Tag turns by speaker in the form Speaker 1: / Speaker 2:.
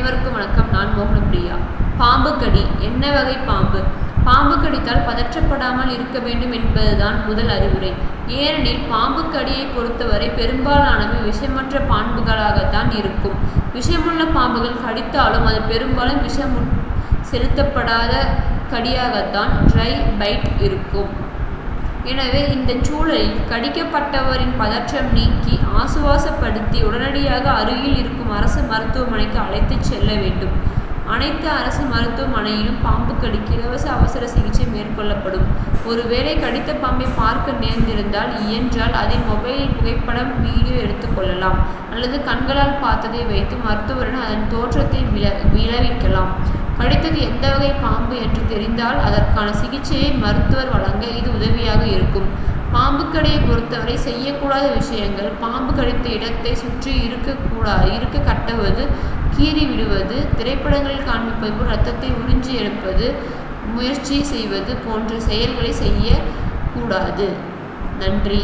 Speaker 1: அனைவருக்கும் வணக்கம். நான் மோகனப்பிரியா பாம்பு கடி. என்ன வகை பாம்பு? பாம்பு கடித்தால் பதற்றப்படாமல் இருக்க வேண்டும் என்பதுதான் முதல் அறிவுரை. ஏனெனில் பாம்பு கடியை பொறுத்தவரை பெரும்பாலானவை விஷமற்ற பாம்புகளாகத்தான் இருக்கும். விஷமுள்ள பாம்புகள் கடித்தாலும் அது பெரும்பாலும் விஷம் செலுத்தப்படாத கடியாகத்தான் ட்ரை பைட் இருக்கும். எனவே இந்த சூழலில் கடிக்கப்பட்டவரின் பதற்றம் நீக்கி ஆசுவாசப்படுத்தி உடனடியாக அருகில் இருக்கும் அரசு மருத்துவமனைக்கு அழைத்துச் செல்ல வேண்டும். அனைத்து அரசு மருத்துவமனையிலும் பாம்பு கடிக்கு இலவச அவசர சிகிச்சை மேற்கொள்ளப்படும். ஒருவேளை கடித்த பாம்பை பார்க்க நேர்ந்திருந்தால் இயன்றால் அதை மொபைலில் புகைப்படம் வீடியோ எடுத்துக்கொள்ளலாம் அல்லது கண்களால் பார்த்ததை வைத்து மருத்துவரிடம் அதன் தோற்றத்தை விள விளைவிக்கலாம். கடித்தது எந்த வகை பாம்பு என்று தெரிந்தால் அதற்கான சிகிச்சையை மருத்துவர் வழங்க இது உதவியாக இருக்கும். பாம்பு கடியை பொறுத்தவரை செய்யக்கூடாத விஷயங்கள் பாம்பு கடித்த இடத்தை சுற்றி இருக்கக்கூடாது இருக்க கட்டுவது கீறி விடுவது திரைப்படங்களில் காண்பிப்பது போல் ரத்தத்தை உறிஞ்சி எடுப்பது முயற்சி செய்வது போன்ற செயல்களை செய்யக்கூடாது. நன்றி.